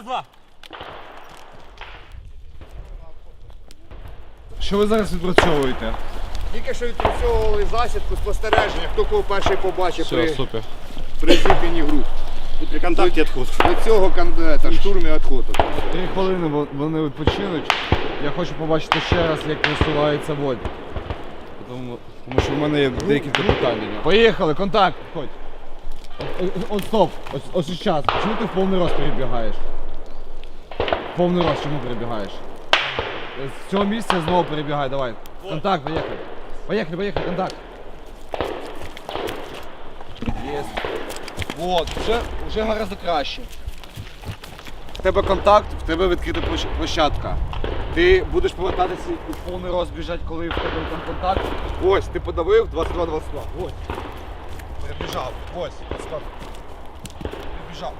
Раз, два. Що ви зараз відпрацьовуєте? Тільки що відпрацьовували засідку спостереження, хто кого перший побачив при, супер. при зіткненні груп. І при контакті відход. До цього кан- та, штурм і. Три хвилини вон- вони відпочинуть. Я хочу побачити ще раз, як висувається воді. Тому, тому що в мене є декілька питань. до нього. Поїхали, контакт, ходь. О- о- От стоп, ось, ось зараз. Чому ти в повний рост перебігаєш? Повний рост чому перебігаєш? З цього місця знову перебігай, давай. Контакт, поїхали. Поїхали, поїхали, контакт. Єс. Вот, вже, вже гораздо краще. В тебе контакт, в тебе відкрита площадка. Ти будеш повертатися і повний рост біжать, коли в тебе там контакт. Ось, ти подавив 22-22. Ось. Перебіжав. Ось. Перебіжав.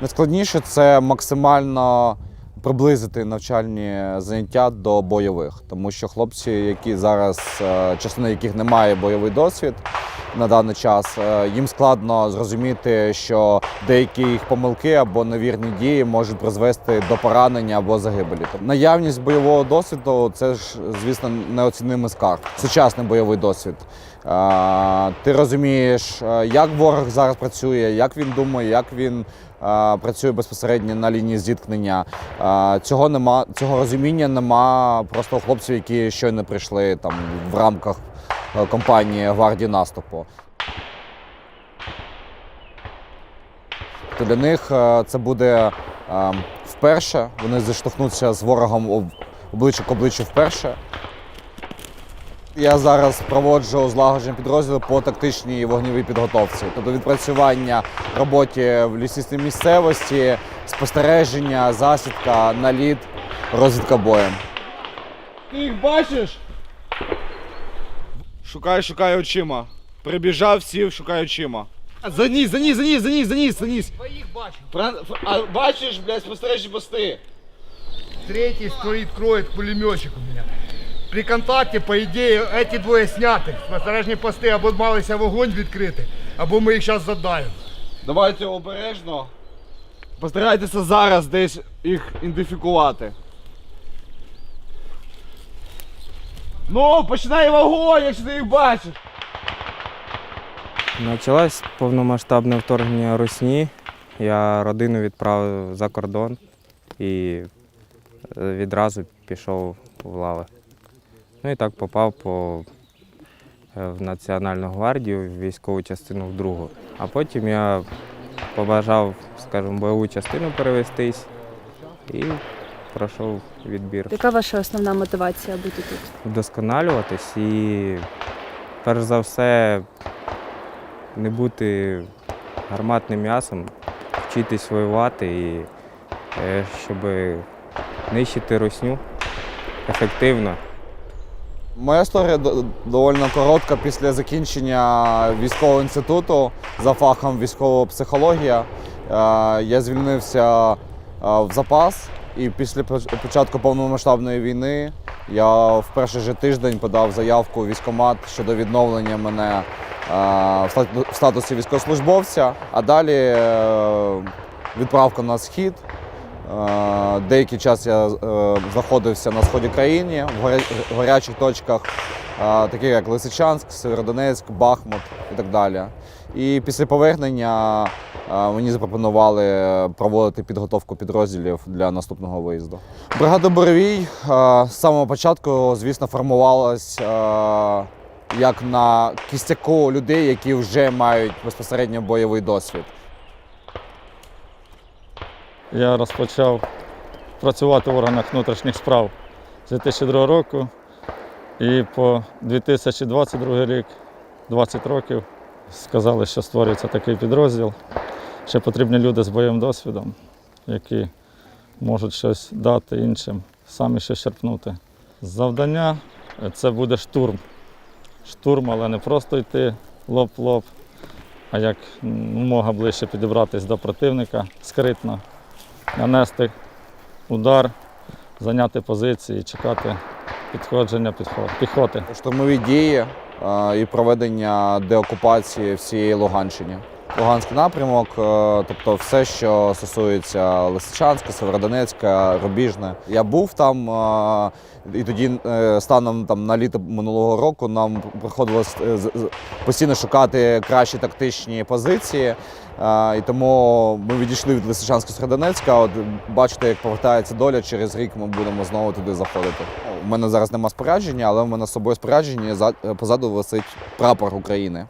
Найскладніше це максимально приблизити навчальні заняття до бойових, тому що хлопці, які зараз, е, частина яких не має бойовий досвід на даний час, е, їм складно зрозуміти, що деякі їх помилки або невірні дії можуть призвести до поранення або загибелі. Тобто Наявність бойового досвіду це ж, звісно, неоцінимий скарб. Сучасний бойовий досвід. Е, Ти розумієш, е, як ворог зараз працює, як він думає, як він працює безпосередньо на лінії зіткнення. Цього нема, цього розуміння нема просто хлопців, які щойно прийшли там в рамках компанії гвардії наступу. Для них е, це буде е, вперше. Вони зіштовхнуться з ворогом об- обличчя к обличчю вперше. Я зараз проводжу злагодження підрозділу по тактичній вогневій підготовці, тобто відпрацювання роботі в лісистій місцевості, спостереження, засідка, наліт, розвідка боєм. Ти їх бачиш? Шукай, шукай очима. Прибіжав, сів, шукай очима. За ніс, за ніс, за ніс, за ніс, за ніс, за ніс. Бачу. Пра- А бачиш, блядь, спостережні пости. Третий стоит, кроет пулеметчик у меня. При контакті, по ідеї, ці двоє сняти. Спостережні пости або малися вогонь відкрити, або ми їх зараз задаємо. Давайте обережно. Постарайтеся зараз десь їх ідентифікувати. Ну, починай вогонь, якщо ти їх бачиш. Почалось повномасштабне вторгнення Русні. Я родину відправив за кордон і е, відразу пішов в лави. Ну і так попав по, е, в Національну гвардію, в військову частину в другу. А потім я побажав, скажімо, бойову частину перевестись і пройшов відбір. Яка ваша основна мотивація бути тут? вдосконалюватись і, перш за все, не бути гарматним м'ясом, вчитись воювати і е, щоб нищити русню ефективно. Моя історія до- доволі коротка. Після закінчення військового інституту за фахом військова психологія е, я звільнився е, в запас. І після початку повномасштабної війни я в перший же тиждень подав заявку у військкомат щодо відновлення мене е, в статусі військовослужбовця, а далі е, відправка на схід. Е, Деякий час я знаходився на сході країни в в гарячих точках, е, таких як Лисичанськ, Северодонецьк, Бахмут і так далі. І після повернення е, мені запропонували проводити підготовку підрозділів для наступного виїзду. Бригада Боровій е, з самого початку, звісно, формувалась е, як на кістяку людей, які вже мають безпосередньо бойовий досвід. Я розпочав працювати в органах внутрішніх справ з 2002 року. І по 2022 рік, 20 років, сказали, що створюється такий підрозділ. Ще потрібні люди з бойовим досвідом, які можуть щось дати іншим, самі щось черпнути. Завдання це буде штурм. Штурм, але не просто йти лоб в лоб, а як мога ближче підібратись до противника скритно нанести удар, зайняти позиції, чекати підходження підход- піхоти. штурмові дії е, і проведення деокупації всієї Луганщини. Луганський напрямок, е, тобто все, що стосується Лисичанська, Северодонецька, Рубіжне. Я був там, е, і тоді е, станом там на літо минулого року нам приходилось постійно шукати кращі тактичні позиції. І тому ми відійшли від Лисичанська Северодонецька. От бачите, як повертається доля. Через рік ми будемо знову туди заходити. У мене зараз нема спорядження, але в мене з собою спорядження позаду висить прапор України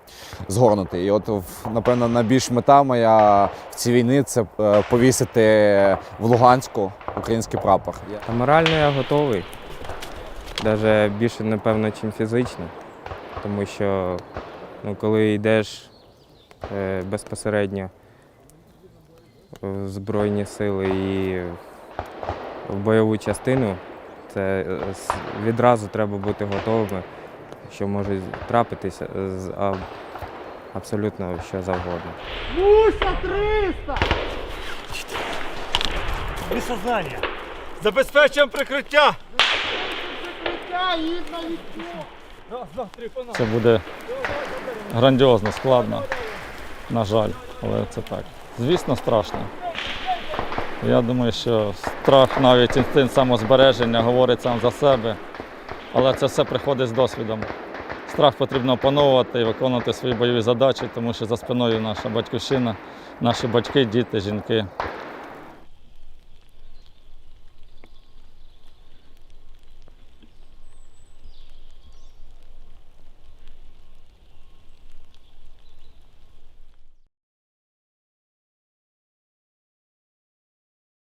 згорнутий. І от напевно найбільш мета моя в цій війні це е, повісити в Луганську український прапор. Та морально я готовий. Навіть більше, напевно, чим фізично. Тому що ну, коли йдеш безпосередньо в Збройні сили і в бойову частину, це е, відразу треба бути готовими, що може трапитися з абсолютно що завгодно. Без сознання. Забезпечуємо прикриття. Це буде грандіозно, складно, на жаль, але це так. Звісно, страшно. Я думаю, що страх, навіть інстинкт самозбереження говорить сам за себе, але це все приходить з досвідом. Страх потрібно опановувати і виконувати свої бойові задачі, тому що за спиною наша батьківщина, наші батьки, діти, жінки.